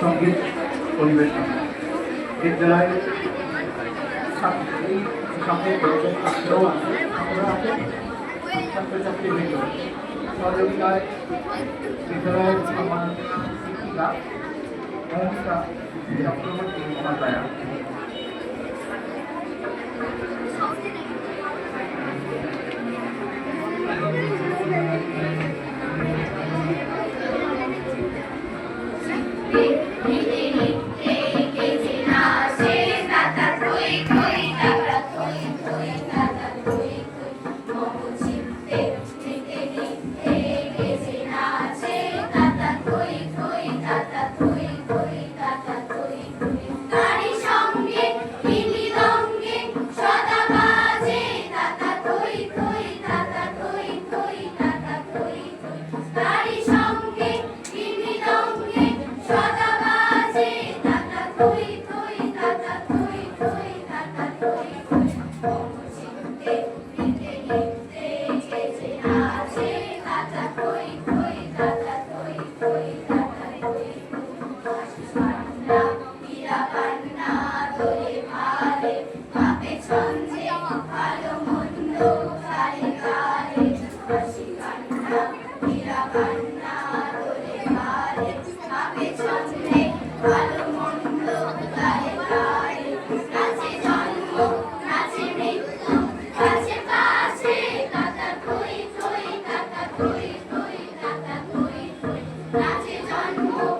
সংগীত পরিবেশন বিদ্যালয় সামনে ছাত্রও আছে। ছাত্রছাত্রীবৃন্দ সহযোগিতায় বিদ্যালয়ের আমার Not to done more.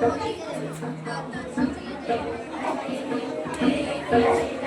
Thank you.